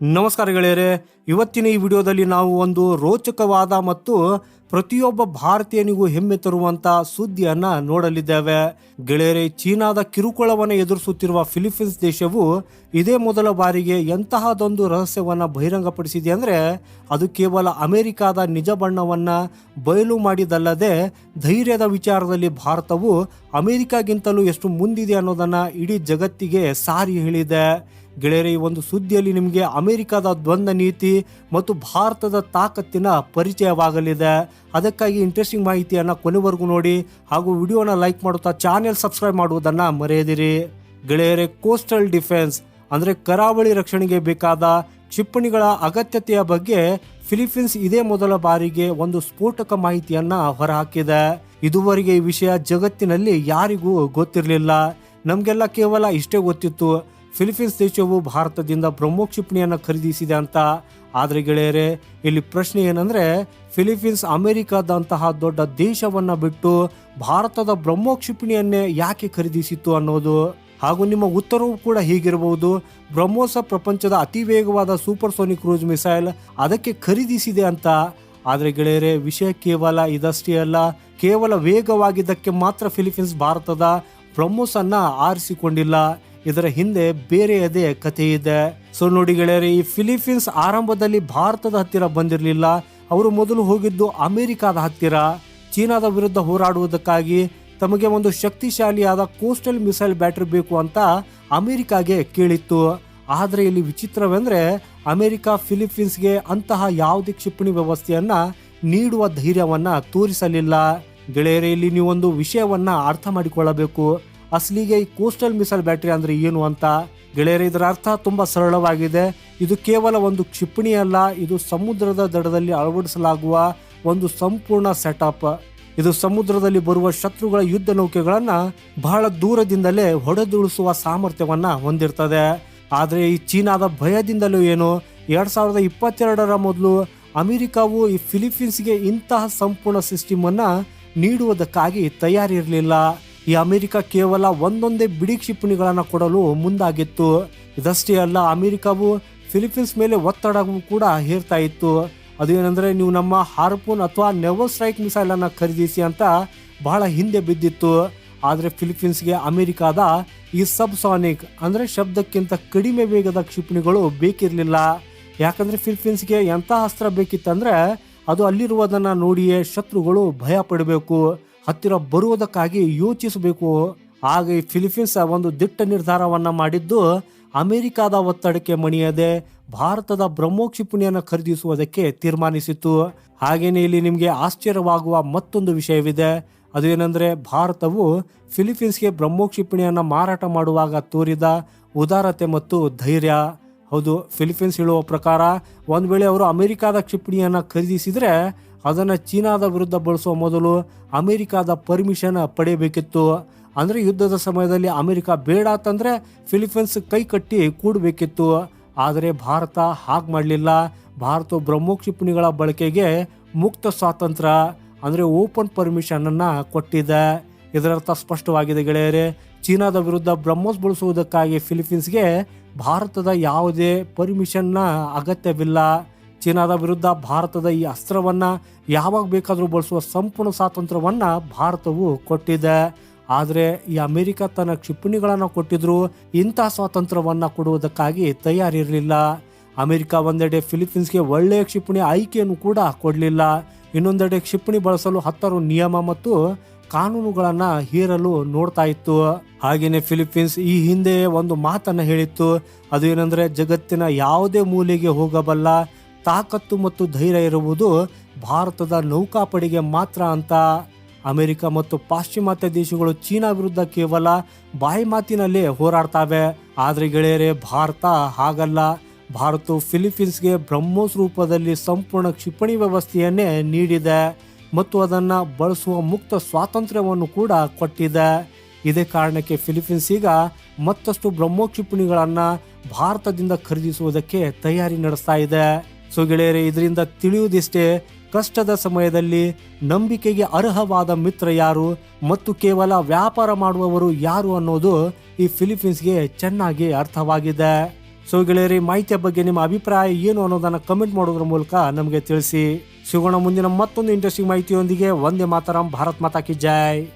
ನಮಸ್ಕಾರ ಗೆಳೆಯರೆ, ಇವತ್ತಿನ ಈ ವಿಡಿಯೋದಲ್ಲಿ ನಾವು ಒಂದು ರೋಚಕವಾದ ಮತ್ತು ಪ್ರತಿಯೊಬ್ಬ ಭಾರತೀಯನಿಗೂ ಹೆಮ್ಮೆ ತರುವಂತ ಸುದ್ದಿಯನ್ನ ನೋಡಲಿದ್ದೇವೆ. ಗೆಳೆಯರೆ, ಚೀನಾದ ಕಿರುಕುಳವನ್ನು ಎದುರಿಸುತ್ತಿರುವ ಫಿಲಿಪೀನ್ಸ್ ದೇಶವು ಇದೇ ಮೊದಲ ಬಾರಿಗೆ ಎಂತಹದೊಂದು ರಹಸ್ಯವನ್ನ ಬಹಿರಂಗಪಡಿಸಿದೆ ಅಂದ್ರೆ ಅದು ಕೇವಲ ಅಮೆರಿಕಾದ ನಿಜ ಬಣ್ಣವನ್ನ ಬಯಲು ಮಾಡಿದಲ್ಲದೆ ಧೈರ್ಯದ ವಿಚಾರದಲ್ಲಿ ಭಾರತವು ಅಮೆರಿಕಾಗಿಂತಲೂ ಎಷ್ಟು ಮುಂದಿದೆ ಅನ್ನೋದನ್ನ ಇಡೀ ಜಗತ್ತಿಗೆ ಸಾರಿ ಹೇಳಿದೆ. ಗೆಳೆಯರೆ, ಈ ಒಂದು ಸುದ್ದಿಯಲ್ಲಿ ನಿಮಗೆ ಅಮೆರಿಕದ ದ್ವಂದ್ವ ನೀತಿ ಮತ್ತು ಭಾರತದ ತಾಕತ್ತಿನ ಪರಿಚಯವಾಗಲಿದೆ. ಅದಕ್ಕಾಗಿ ಇಂಟ್ರೆಸ್ಟಿಂಗ್ ಮಾಹಿತಿಯನ್ನು ಕೊನೆವರೆಗೂ ನೋಡಿ ಹಾಗೂ ವಿಡಿಯೋನ ಲೈಕ್ ಮಾಡುತ್ತಾ ಚಾನೆಲ್ ಸಬ್ಸ್ಕ್ರೈಬ್ ಮಾಡುವುದನ್ನು ಮರೆಯದಿರಿ. ಗೆಳೆಯರೆ ಕೋಸ್ಟಲ್ ಡಿಫೆನ್ಸ್ ಅಂದರೆ ಕರಾವಳಿ ರಕ್ಷಣೆಗೆ ಬೇಕಾದ ಕ್ಷಿಪಣಿಗಳ ಅಗತ್ಯತೆಯ ಬಗ್ಗೆ ಫಿಲಿಪೀನ್ಸ್ ಇದೇ ಮೊದಲ ಬಾರಿಗೆ ಒಂದು ಸ್ಫೋಟಕ ಮಾಹಿತಿಯನ್ನ ಹೊರಹಾಕಿದೆ. ಇದುವರೆಗೆ ಈ ವಿಷಯ ಜಗತ್ತಿನಲ್ಲಿ ಯಾರಿಗೂ ಗೊತ್ತಿರಲಿಲ್ಲ. ನಮಗೆಲ್ಲ ಕೇವಲ ಇಷ್ಟೇ ಗೊತ್ತಿತ್ತು. ಫಿಲಿಪೀನ್ಸ್ ದೇಶವು ಭಾರತದಿಂದ ಬ್ರಹ್ಮೋ ಕ್ಷಿಪಣಿಯನ್ನು ಖರೀದಿಸಿದೆ ಅಂತ. ಆದರೆ ಗೆಳೆಯರೆ, ಇಲ್ಲಿ ಪ್ರಶ್ನೆ ಏನಂದರೆ, ಫಿಲಿಪೀನ್ಸ್ ಅಮೆರಿಕಾದಂತಹ ದೊಡ್ಡ ದೇಶವನ್ನು ಬಿಟ್ಟು ಭಾರತದ ಬ್ರಹ್ಮೋ ಕ್ಷಿಪಣಿಯನ್ನೇ ಯಾಕೆ ಖರೀದಿಸಿತ್ತು ಅನ್ನೋದು. ಹಾಗೂ ನಿಮ್ಮ ಉತ್ತರವು ಕೂಡ ಹೀಗಿರಬಹುದು. ಬ್ರಹ್ಮೋಸ ಪ್ರಪಂಚದ ಅತಿ ವೇಗವಾದ ಸೂಪರ್ ಸೋನಿಕ್ ಕ್ರೂಸ್ ಮಿಸೈಲ್ ಅದಕ್ಕೆ ಖರೀದಿಸಿದೆ ಅಂತ. ಆದರೆ ಗೆಳೆಯರೆ, ವಿಷಯ ಕೇವಲ ಇದಷ್ಟೇ ಅಲ್ಲ, ಕೇವಲ ವೇಗವಾಗಿದ್ದಕ್ಕೆ ಮಾತ್ರ ಫಿಲಿಪೀನ್ಸ್ ಭಾರತದ ಬ್ರಹ್ಮೋಸನ್ನು ಆರಿಸಿಕೊಂಡಿಲ್ಲ. ಇದರ ಹಿಂದೆ ಬೇರೆಯದೇ ಕಥೆ ಇದೆ. ಸೊ ನೋಡಿ ಗೆಳೆಯರೆ, ಈ ಫಿಲಿಪೀನ್ಸ್ ಆರಂಭದಲ್ಲಿ ಭಾರತದ ಹತ್ತಿರ ಬಂದಿರಲಿಲ್ಲ. ಅವರು ಮೊದಲು ಹೋಗಿದ್ದು ಅಮೆರಿಕಾದ ಹತ್ತಿರ. ಚೀನಾದ ವಿರುದ್ಧ ಹೋರಾಡುವುದಕ್ಕಾಗಿ ತಮಗೆ ಒಂದು ಶಕ್ತಿಶಾಲಿಯಾದ ಕೋಸ್ಟಲ್ ಮಿಸೈಲ್ ಬ್ಯಾಟರಿ ಬೇಕು ಅಂತ ಅಮೆರಿಕಾಗೆ ಕೇಳಿತ್ತು. ಆದರೆ ಇಲ್ಲಿ ವಿಚಿತ್ರವೆಂದರೆ ಅಮೆರಿಕ ಫಿಲಿಪೀನ್ಸ್ಗೆ ಅಂತಹ ಯಾವುದೇ ಕ್ಷಿಪಣಿ ವ್ಯವಸ್ಥೆಯನ್ನ ನೀಡುವ ಧೈರ್ಯವನ್ನ ತೋರಿಸಲಿಲ್ಲ. ಗೆಳೆಯರೆ, ಇಲ್ಲಿ ನೀವೊಂದು ವಿಷಯವನ್ನ ಅರ್ಥ ಮಾಡಿಕೊಳ್ಳಬೇಕು. ಅಸಲಿಗೆ ಈ ಕೋಸ್ಟಲ್ ಮಿಸೈಲ್ ಬ್ಯಾಟರಿ ಅಂದ್ರೆ ಏನು ಅಂತ ಗೆಳೆಯರು, ಇದರ ಅರ್ಥ ತುಂಬಾ ಸರಳವಾಗಿದೆ. ಇದು ಕೇವಲ ಒಂದು ಕ್ಷಿಪಣಿ ಅಲ್ಲ ಇದು ಸಮುದ್ರದ ದಡದಲ್ಲಿ ಅಳವಡಿಸಲಾಗುವ ಒಂದು ಸಂಪೂರ್ಣ ಸೆಟಪ್ ಇದು ಸಮುದ್ರದಲ್ಲಿ ಬರುವ ಶತ್ರುಗಳ ಯುದ್ಧ ನೌಕೆಗಳನ್ನು ಬಹಳ ದೂರದಿಂದಲೇ ಹೊಡೆದುಳಿಸುವ ಸಾಮರ್ಥ್ಯವನ್ನು ಹೊಂದಿರ್ತದೆ. ಆದರೆ ಈ ಚೀನಾದ ಭಯದಿಂದಲೂ ಏನು? ಎರಡು ಸಾವಿರದ ಇಪ್ಪತ್ತೆರಡರ ಮೊದಲು ಅಮೆರಿಕಾವು ಈ ಫಿಲಿಪೀನ್ಸ್ಗೆ ಇಂತಹ ಸಂಪೂರ್ಣ ಸಿಸ್ಟಮ್ ಅನ್ನ ನೀಡುವುದಕ್ಕಾಗಿ ತಯಾರಿರಲಿಲ್ಲ. ಈ ಅಮೆರಿಕ ಕೇವಲ ಒಂದೊಂದೇ ಬಿಡಿ ಕ್ಷಿಪಣಿಗಳನ್ನು ಕೊಡಲು ಮುಂದಾಗಿತ್ತು. ಇದಷ್ಟೇ ಅಲ್ಲ, ಅಮೆರಿಕವು ಫಿಲಿಪೀನ್ಸ್ ಮೇಲೆ ಒತ್ತಡವೂ ಕೂಡ ಹೇರ್ತಾ ಇತ್ತು. ಅದು ಏನಂದರೆ, ನೀವು ನಮ್ಮ ಹಾರ್ಪೂನ್ ಅಥವಾ ನೆವೋ ಸ್ಟ್ರೈಕ್ ಮಿಸೈಲನ್ನು ಖರೀದಿಸಿ ಅಂತ ಬಹಳ ಹಿಂದೆ ಬಿದ್ದಿತ್ತು. ಆದರೆ ಫಿಲಿಪೀನ್ಸ್ಗೆ ಅಮೆರಿಕಾದ ಈ ಸಬ್ಸಾನಿಕ್, ಅಂದ್ರೆ ಶಬ್ದಕ್ಕಿಂತ ಕಡಿಮೆ ವೇಗದ ಕ್ಷಿಪಣಿಗಳು ಬೇಕಿರಲಿಲ್ಲ. ಯಾಕಂದರೆ ಫಿಲಿಪೀನ್ಸ್ಗೆ ಎಂಥ ಅಸ್ತ್ರ ಬೇಕಿತ್ತಂದರೆ, ಅದು ಅಲ್ಲಿರುವುದನ್ನು ನೋಡಿಯೇ ಶತ್ರುಗಳು ಭಯ ಪಡಬೇಕು. ಹತ್ತಿರ ಬರುವುದಕ್ಕಾಗಿ ಯೋಚಿಸಬೇಕು. ಈ ಫಿಲಿಪೀನ್ಸ್ ಒಂದು ದಿಟ್ಟ ನಿರ್ಧಾರವನ್ನ ಮಾಡಿದ್ದು ಅಮೆರಿಕಾದ ಒತ್ತಡಕ್ಕೆ ಮಣಿಯದೆ ಭಾರತದ ಬ್ರಹ್ಮೋಕ್ಷಿಪಣಿಯನ್ನು ಖರೀದಿಸುವುದಕ್ಕೆ ತೀರ್ಮಾನಿಸಿತು ಹಾಗೆಯೇ ಇಲ್ಲಿ ನಿಮಗೆ ಆಶ್ಚರ್ಯವಾಗುವ ಮತ್ತೊಂದು ವಿಷಯವಿದೆ. ಅದು ಏನಂದ್ರೆ ಭಾರತವು ಫಿಲಿಪೀನ್ಸ್ಗೆ ಬ್ರಹ್ಮೋಕ್ಷಿಪಣಿಯನ್ನು ಮಾರಾಟ ಮಾಡುವಾಗ ತೋರಿದ ಉದಾರತೆ ಮತ್ತು ಧೈರ್ಯ. ಹೌದು ಫಿಲಿಪೀನ್ಸ್ ಹೇಳುವ ಪ್ರಕಾರ ಒಂದ್ ವೇಳೆ ಅವರು ಅಮೆರಿಕಾದ ಕ್ಷಿಪಣಿಯನ್ನ ಖರೀದಿಸಿದ್ರೆ ಅದನ್ನ ಚೀನಾದ ವಿರುದ್ಧ ಬಳಸುವ ಮೊದಲು ಅಮೆರಿಕಾದ ಪರ್ಮಿಷನ್ ಪಡೆಯಬೇಕಿತ್ತು. ಅಂದರೆ ಯುದ್ಧದ ಸಮಯದಲ್ಲಿ ಅಮೆರಿಕ ಬೇಡ ಅಂತಂದರೆ ಫಿಲಿಪೀನ್ಸ್ ಕೈ ಕಟ್ಟಿ ಕೂಡಬೇಕಿತ್ತು. ಆದರೆ ಭಾರತ ಹಾಗೆ ಮಾಡಲಿಲ್ಲ. ಭಾರತ ಬ್ರಹ್ಮೋಕ್ಷಿಪಣಿಗಳ ಬಳಕೆಗೆ ಮುಕ್ತ ಸ್ವಾತಂತ್ರ್ಯ ಅಂದರೆ ಓಪನ್ ಪರ್ಮಿಷನನ್ನು ಕೊಟ್ಟಿದೆ. ಇದರರ್ಥ ಸ್ಪಷ್ಟವಾಗಿದೆ ಗೆಳೆಯರೇ, ಚೀನಾದ ವಿರುದ್ಧ ಬ್ರಹ್ಮೋಸ್ ಬಳಸುವುದಕ್ಕಾಗಿ ಫಿಲಿಪೀನ್ಸ್ಗೆ ಭಾರತದ ಯಾವುದೇ ಪರ್ಮಿಷನ್ನ ಅಗತ್ಯವಿಲ್ಲ. ಚೀನಾದ ವಿರುದ್ಧ ಭಾರತದ ಈ ಅಸ್ತ್ರವನ್ನ ಯಾವಾಗ ಬೇಕಾದರೂ ಬಳಸುವ ಸಂಪೂರ್ಣ ಸ್ವಾತಂತ್ರ್ಯವನ್ನ ಭಾರತವು ಕೊಟ್ಟಿದೆ. ಆದರೆ ಈ ಅಮೆರಿಕ ತನ್ನ ಕ್ಷಿಪಣಿಗಳನ್ನು ಕೊಟ್ಟಿದ್ರು ಇಂತಹ ಸ್ವಾತಂತ್ರ್ಯವನ್ನ ಕೊಡುವುದಕ್ಕಾಗಿ ತಯಾರಿರಲಿಲ್ಲ. ಅಮೆರಿಕ ಒಂದೆಡೆ ಫಿಲಿಪೀನ್ಸ್ಗೆ ಒಳ್ಳೆಯ ಕ್ಷಿಪಣಿ ಆಯ್ಕೆಯನ್ನು ಕೂಡ ಕೊಡಲಿಲ್ಲ. ಇನ್ನೊಂದೆಡೆ ಕ್ಷಿಪಣಿ ಬಳಸಲು ಹತ್ತಾರು ನಿಯಮ ಮತ್ತು ಕಾನೂನುಗಳನ್ನು ಹೀರಲು ನೋಡ್ತಾ ಇತ್ತು. ಹಾಗೆಯೇ ಫಿಲಿಪೀನ್ಸ್ ಈ ಹಿಂದೆ ಒಂದು ಮಾತನ್ನ ಹೇಳಿತ್ತು. ಅದು ಏನಂದ್ರೆ, ಜಗತ್ತಿನ ಯಾವುದೇ ಮೂಲೆಗೆ ಹೋಗಬಲ್ಲ ತಾಕತ್ತು ಮತ್ತು ಧೈರ್ಯ ಇರುವುದು ಭಾರತದ ನೌಕಾಪಡೆಗೆ ಮಾತ್ರ ಅಂತ. ಅಮೆರಿಕ ಮತ್ತು ಪಾಶ್ಚಿಮಾತ್ಯ ದೇಶಗಳು ಚೀನಾ ವಿರುದ್ಧ ಕೇವಲ ಬಾಯಿ ಮಾತಿನಲ್ಲೇ ಹೋರಾಡ್ತಾವೆ. ಆದರೆ ಗೆಳೆಯರೆ, ಭಾರತ ಹಾಗಲ್ಲ. ಭಾರತವು ಫಿಲಿಪೀನ್ಸ್ಗೆ ಬ್ರಹ್ಮೋಸ್ ರೂಪದಲ್ಲಿ ಸಂಪೂರ್ಣ ಕ್ಷಿಪಣಿ ವ್ಯವಸ್ಥೆಯನ್ನೇ ನೀಡಿದೆ ಮತ್ತು ಅದನ್ನು ಬಳಸುವ ಮುಕ್ತ ಸ್ವಾತಂತ್ರ್ಯವನ್ನು ಕೂಡ ಕೊಟ್ಟಿದೆ. ಇದೇ ಕಾರಣಕ್ಕೆ ಫಿಲಿಪೀನ್ಸ್ ಈಗ ಮತ್ತಷ್ಟು ಬ್ರಹ್ಮೋ ಕ್ಷಿಪಣಿಗಳನ್ನು ಭಾರತದಿಂದ ಖರೀದಿಸುವುದಕ್ಕೆ ತಯಾರಿ ನಡೆಸ್ತಾ ಇದೆ. ಸೊ ಗೆಳೆಯರೆ, ಇದರಿಂದ ತಿಳಿಯುವುದಿಷ್ಟೇ ಕಷ್ಟದ ಸಮಯದಲ್ಲಿ ನಂಬಿಕೆಗೆ ಅರ್ಹವಾದ ಮಿತ್ರ ಯಾರು ಮತ್ತು ಕೇವಲ ವ್ಯಾಪಾರ ಮಾಡುವವರು ಯಾರು ಅನ್ನೋದು ಈ ಫಿಲಿಪೀನ್ಸ್ಗೆ ಚೆನ್ನಾಗಿ ಅರ್ಥವಾಗಿದೆ. ಸೊ ಗೆಳೆಯರಿ ಮಾಹಿತಿಯ ಬಗ್ಗೆ ನಿಮ್ಮ ಅಭಿಪ್ರಾಯ ಏನು ಅನ್ನೋದನ್ನ ಕಮೆಂಟ್ ಮಾಡೋದ್ರ ಮೂಲಕ ನಮಗೆ ತಿಳಿಸಿ. ಸಿಗೋಣ ಮುಂದಿನ ಮತ್ತೊಂದು ಇಂಟ್ರೆಸ್ಟಿಂಗ್ ಮಾಹಿತಿಯೊಂದಿಗೆ. ಒಂದೇ ಮಾತರಂ, ಭಾರತ್ ಮಾತಾ ಕಿ ಜೈ.